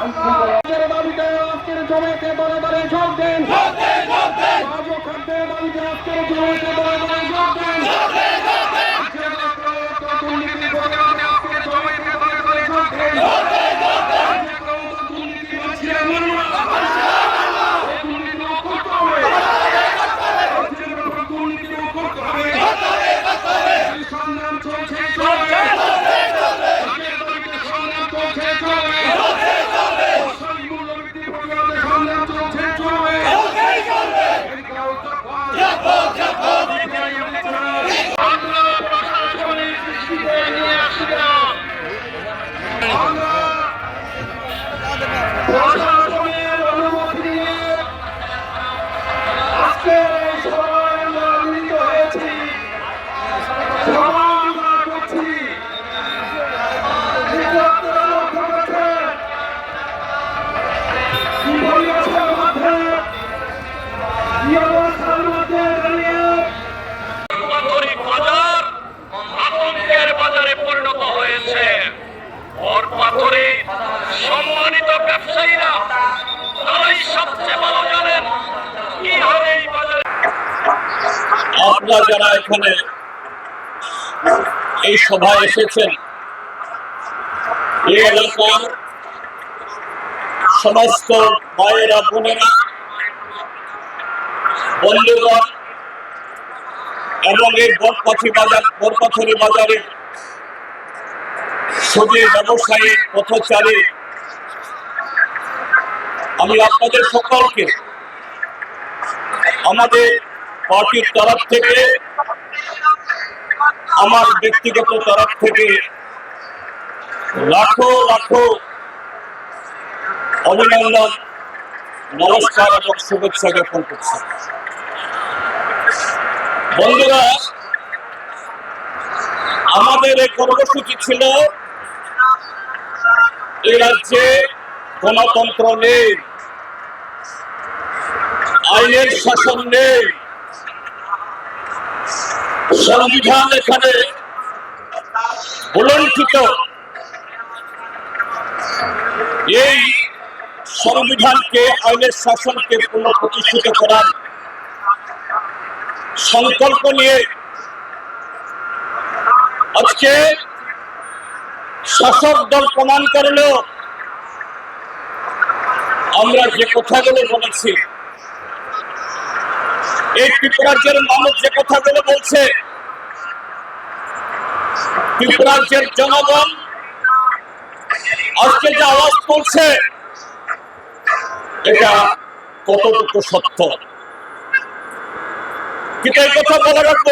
দাবিতে আজকের জমিতে বড় বড় যোগ দেন। রাজ্য খাদ্যের দাবিতে আজকের জমিতে বড় বড় যোগ দেন। সম্মানিত ব্যবসায়ীরা, তারাই সবচেয়ে ভালো জানেন কি হবে এই বাজারে আপনারা যারা এখানে এই সভায় এসেছেন, এই এলাকার সমস্ত মায়েরা, বোনেরা, বন্ধুগণ, এবং এই বরপাথি বাজার বরপাথরি বাজারে সুদী ব্যবসায়ী পথচারী। আমি আপনাদের সকলকে আমাদের পার্টির তরফ থেকে, আমার ব্যক্তিগত তরফ থেকে লাখো লাখো অভিনন্দন, নমস্কার এবং শুভেচ্ছা জ্ঞাপন করছি। বন্ধুরা, আমাদের এই কর্মসূচি ছিল এই রাজ্যে গণতন্ত্র নেই, আইনের শাসন নেই, সংবিধান এখানে বুলন্টিত। এই সংবিধানকে, আইনের শাসনকে পুনঃপ্রতিষ্ঠিত করার সংকল্প নিয়ে আজকে শাসক দল প্রমাণ করল আমরা যে কথাগুলো বলেছি, এই ত্রিপুরাজ্যের মানুষ যে কথাগুলো বলছে ত্রিপুরাজ্যের জনগণ আজকে যে আওয়াজ তুলছে, এটা কতটুকু সত্য? কিন্তু এই কথা বলে রাখব।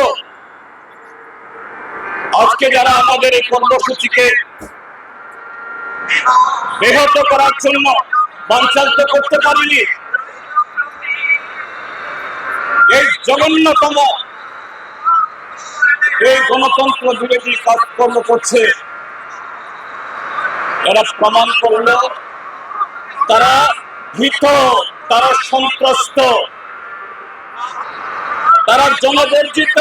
আজকে যারা আমাদের এই কর্মসূচিকে ব্যাহত করার জন্য বাঞ্চান্ত করতে পারিনি, এই জঘন্যতম এই গণতন্ত্র বিরোধী কাজকর্ম করছে এরা প্রমাণ করল, তারা ভীত, তারা সন্ত্রস্ত, তারা জনবর্জিত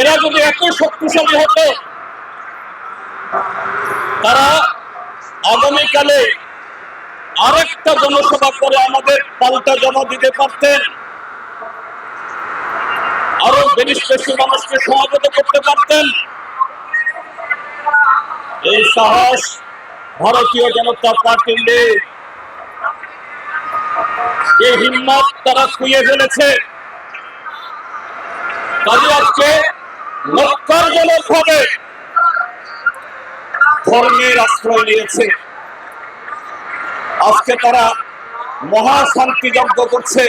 এরা যদি এত শক্তিশালী হতো, তারা আগামীকালে আরেকটা জনসভা করে আমাদের পাল্টা জমা দিতে পারতেন। আরও বেশি বেশি মানুষকে সমাগত করতে পারতেন। এই সাহস ভারতীয় জনতা পার্টির এই হিম্মত তারা খুইয়ে ফেলেছে। কাজে আজকে লক্ষারজনক ভাবে ধর্মের আশ্রয় নিয়েছে। আজকে তারা মহাশান্তি যজ্ঞ করছে।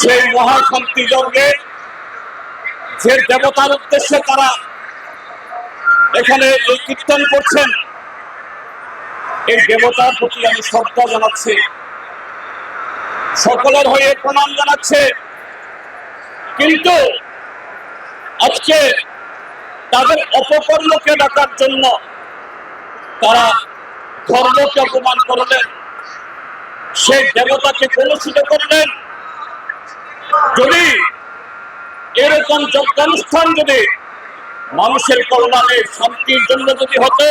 সেই মহাশান্তি যজ্ঞে যে দেবতার উদ্দেশ্যে তারা এখানে এই কীর্তন করছেন, এই দেবতার প্রতি আমি শ্রদ্ধা জানাচ্ছি। সকলের হয়ে প্রণাম জানাচ্ছে। কিন্তু আজকে তাদের অপকর্মকে ডাকার জন্য তারা ধর্মকে অপমান করলেন, সেই দেবতাকে কলুষিত করলেন। যদি এরকম যজ্ঞানুষ্ঠান যদি মানুষের কল্যাণে, শান্তির জন্য যদি হতো,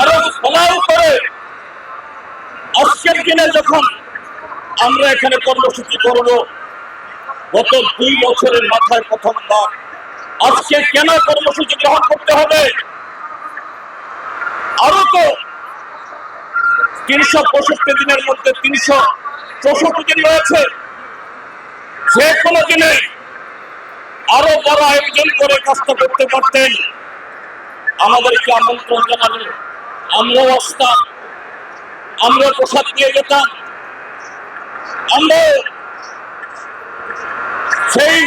আরও ফলাও করে। আজকের দিনে যখন আমরা এখানে কর্মসূচি করব গত দুই বছরের মাথায় প্রথমবার আজকে কেন কর্মসূচি গ্রহণ করতে হবে? আরও তো তিনশো পঁয়ষট্টি দিনের মধ্যে তিনশো চৌষট্টি দিন রয়েছে। যে কোনো দিনে আরও বড় আয়োজন করে কাজটা করতে পারতেন। আমাদেরকে আমন্ত্রণ জানালেন আমরাও আসতাম আমরা প্রসাদ দিয়ে যেতাম। আমরা সেই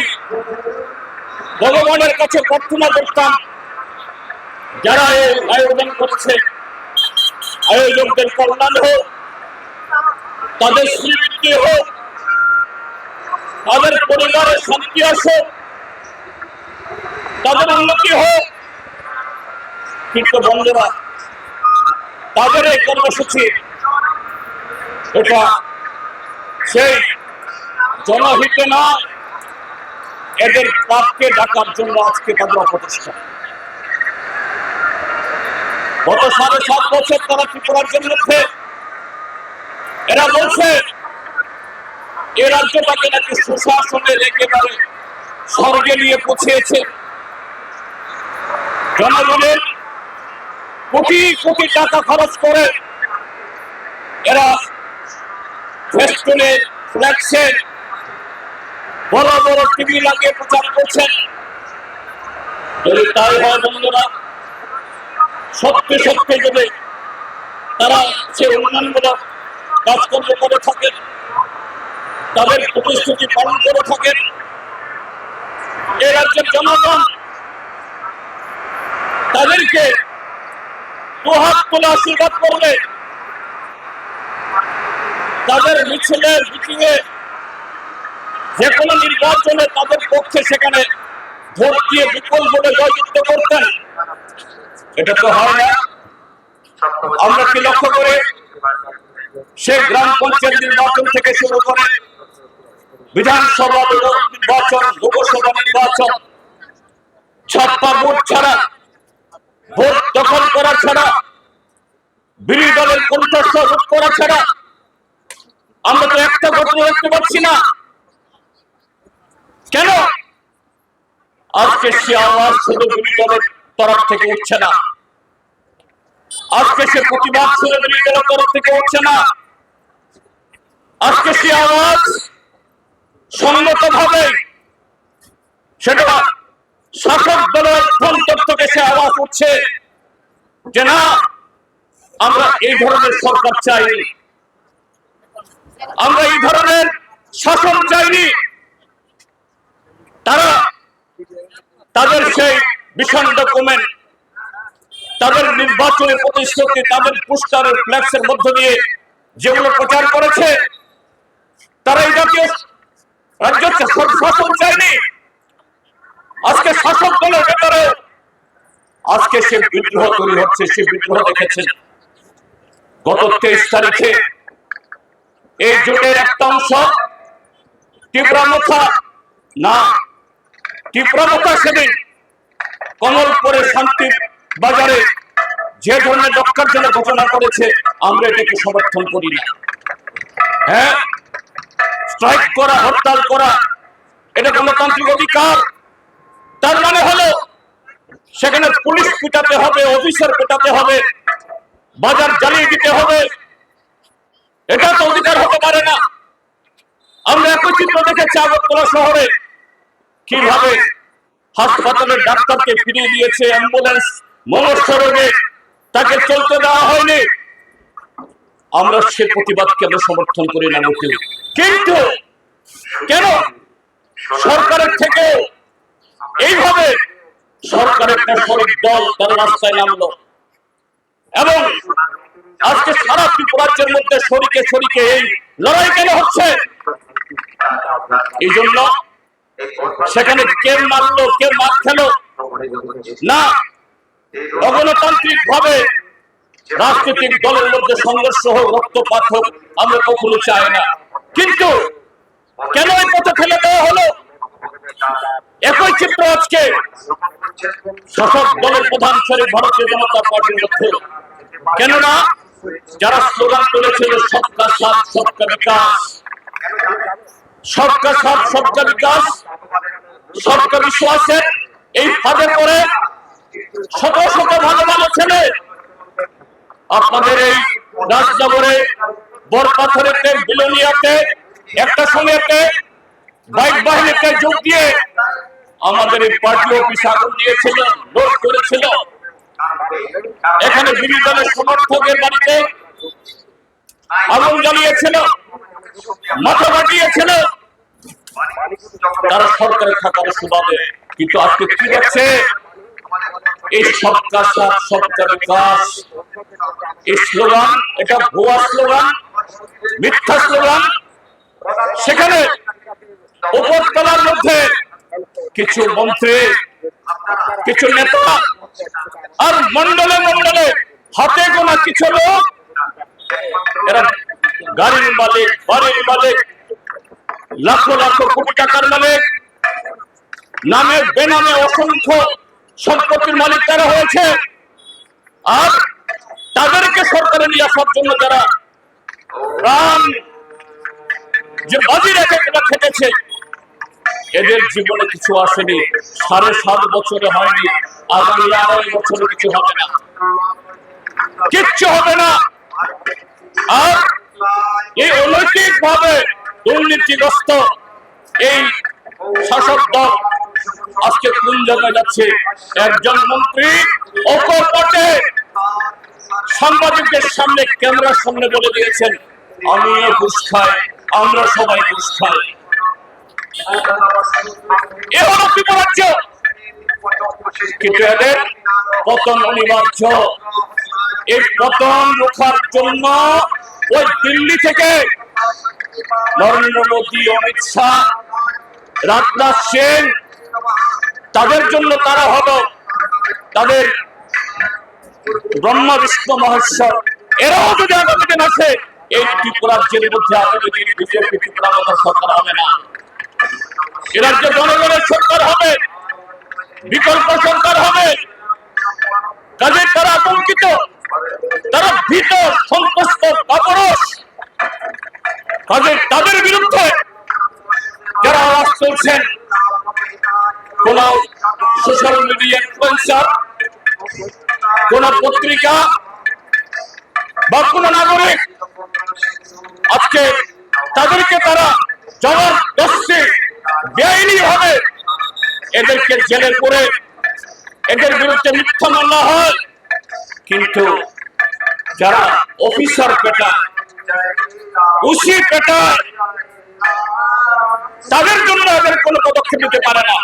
ভগবানের কাছে প্রার্থনা করতাম, যারা এই আয়োজন করছে, আয়োজকদের কল্যাণ হোক, তাদের শ্রীবৃদ্ধি হোক, তাদের পরিবারের শান্তি আসুক, তাদের উন্নতি হোক। কিন্তু বন্ধুরা, তাদের এই কর্মসূচি, এটা সেই জনহিতে না এদের পাপকে ডাকার জন্য আজকে তাদের অপচেষ্টা। গত সাড়ে সাত বছর তারা ত্রিপুরার জন্য এরা বলছে, এ রাজ্যটাকে নাকি সুশাসনের একেবারে স্বর্গে নিয়ে পৌঁছেছে। জনগণের কোটি কোটি টাকা খরচ করে এরা ফেস্টুনে ফ্ল্যাক্সে বড় বড় টিভি লাগিয়ে প্রচার করছেন। যদি তাই হয় বন্ধুরা, সত্যি সত্যি যদি তারা সে উন্নয়নমূলক কাজকর্ম করে থাকেন, তাদের প্রতিশ্রুতি পালন করে থাকেন, এ রাজ্যের জনগণ তাদেরকে দুহাত তুলে আশীর্বাদ করবে। তাদের মিছিলের মিটিংয়ে যে কোনো নির্বাচনে তাদের পক্ষে সেখানে ভোট দিয়ে বিপুল ভোটে জয়যুক্ত করতেন। এটা তো হয় না। আমরা কি লক্ষ্য করে সে গ্রাম পঞ্চায়েত নির্বাচন থেকে শুরু করে বিধানসভা নির্বাচন, লোকসভা নির্বাচন, ছাপ্পা ভোট ছাড়া, ভোট দখল করা ছাড়া, বিরোধী দলের কণ্ঠস্ব রোধ করা ছাড়া, আমরা তো একটা ঘটনা দেখতে পাচ্ছি না। কেন? আজকে সে আওয়াজ শুধু বিরোধী তরফ থেকে উঠছে না। আজকে সে প্রতিবাদ শুধু বিরোধী তরফ থেকে উঠছে না। আজকে সে আওয়াজ সঙ্গত ভাবে সেটা শাসক দলের অভ্যন্তর থেকে সে আওয়াজ উঠছে যে না, আমরা এই ধরনের সরকার চাইনি। আমরা এই ধরনের শাসন চাইনি। তারা তাদের সেই ভীষণ ডকুমেন্ট তাদের নির্বাচনী প্রতিশ্রুতি, তাদের পোস্টারের ফ্ল্যাক্সের মধ্য দিয়ে যেগুলো প্রচার করেছে, তারা এই জাতীয় রাজ্য শাসন চায়নি। আজকে শাসক দলের ভেতরে, আজকে সে বিদ্রোহ তৈরি হচ্ছে, সে বিদ্রোহ দেখেছেন গত তেইশ তারিখে এই জোটের একটা অংশ তীব্রমথা না তীব্রমথা সেদিন কমলপুরে শান্তি বাজারে যে ধরনের জন্য ঘোষণা করেছে, আমরা এটাকে সমর্থন করি না। হ্যাঁ? স্ট্রাইক করা, হরতাল করা, এটা গণতান্ত্রিক অধিকার। তার মানে হলো, সেখানে পুলিশ পিটাতে হবে, অফিসার পিটাতে হবে, বাজার জ্বালিয়ে দিতে হবে। এটা তো অধিকার হতে পারে না। আমরা একই চিত্র দেখেছি আগরতলা শহরে। কীভাবে হাসপাতালের ডাক্তারকে ফিরিয়ে দিয়েছে অ্যাম্বুলেন্স? মনস্য রোগে তাকে চলতে দেওয়া হয়নি। আমরা সে প্রতিবাদকে আমরা সমর্থন করি না মোটেও কিন্তু কেন সরকারের থেকে এইভাবে সরকারের প্রশাসনিক দল তারা রাস্তায় নামলো? এবং আজকে সারা ত্রিপুরাজ্যের মধ্যে শরিকে শরিকে এই লড়াই কেন হচ্ছে? এই জন্য সেখানে কে মারলো কে মার খেলো। না অগণতান্ত্রিক ভাবে রাজনৈতিক দলের মধ্যে সংঘর্ষ হোক, রক্তপাত হোক, আমরা কখনো চাই না। কিন্তু কেন এই পথে ফেলে দেওয়া হলো? একই চিত্র আজকে শাসক দলের প্রধান শরীর ভারতীয় জনতা পার্টির মধ্যে। কেননা যারা স্লোগান তুলেছিল, সবকা সাথ, সবকা বিকাশ সবকা সাথ সবকা বিকাশ সবকা বিশ্বাসের এই ফাঁদে পড়ে শত শত ভালো ভালো ছেলে আপনাদের এই রাজনগরে বরপাথরেতে বিলোনিয়াতে, একটা সময়তে বাইক বাহিনীতে যোগ দিয়ে আমাদের এই পার্টি অফিস আগুন দিয়েছিল, লোড করেছিল। এখানে বিরোধী দলের সমর্থকের বাড়িতে আগুন জ্বালিয়েছিল। মাথা কাটিয়েছিল তারা সরকারে থাকার সুবাদে। কিন্তু আজকে কি এই সাথ এই স্লোগান, এটা ভুয়া স্লোগান, মিথ্যা স্লোগান। সেখানে উপরতলার মধ্যে কিছু মন্ত্রী, কিছু নেতা আর মন্ডলে মন্ডলে হাতে গোনা কিছু লোক, এরা গাড়ির মালিক, বাড়ির মালিক, লাখো লাখো কোটি টাকার মালিক, নামে, বেনামে অসংখ্য সম্পত্তির মালিক তারা হয়েছে, আর তাদেরকে সরকারে নিয়ে আসার জন্য যারা প্রাণ যে বাজি রেখে তারা খেটেছে, এদের জীবনে কিছু আসেনি, সাড়ে সাত বছরে হয়নি, আগামী আড়াই বছরে কিছু হবে না। কিচ্ছু হবে না। আর এই অনৈতিক ভাবে দুর্নীতিগ্রস্ত এই শাসক দল আজকে কোন জায়গায় যাচ্ছে। একজন মন্ত্রী অপর পটে সাংবাদিকদের সামনে ক্যামেরার সামনে বলে দিয়েছেন, আমিও ঘুষ খাই, আমরা সবাই ঘুষ খাই। এ হলো ত্রিপুরাজ্য কিন্তু পতন অনিবার্য। এই পতন রোখার জন্য ওই দিল্লি থেকে নরেন্দ্র মোদী, অমিত শাহ, রাজনাথ সিং, তাদের জন্য তারা হলো তাদের ব্রহ্মা, বিষ্ণু, মহেশ্বর। এরাও যদি আগামী দিন আসে, এই ত্রিপুরাজ্যের মধ্যে আগামী দিন বিজেপি, ত্রিপুরা সরকার হবে না। এ রাজ্যে জনগণের সরকার হবে, বিকল্প সরকার হবে। কাজে তারা আতঙ্কিত। তারা ভীত সন্তুষ্ট কাপরস কাজে তাদের বিরুদ্ধে যারা আওয়াজ তুলছেন কোন সোশ্যাল মিডিয়া কোন পত্রিকা, বা কোন নাগরিক, আজকে তাদেরকে তারা জবরদস্তি বেআইনি ভাবে এদেরকে জেলে করে এদের বিরুদ্ধে মিথ্যা মামলা হয়। কিন্তু যারা অফিসার পেটা উসি পেটা তাদের জন্য তাদের কোনো পদক্ষেপ নিতে পারে না।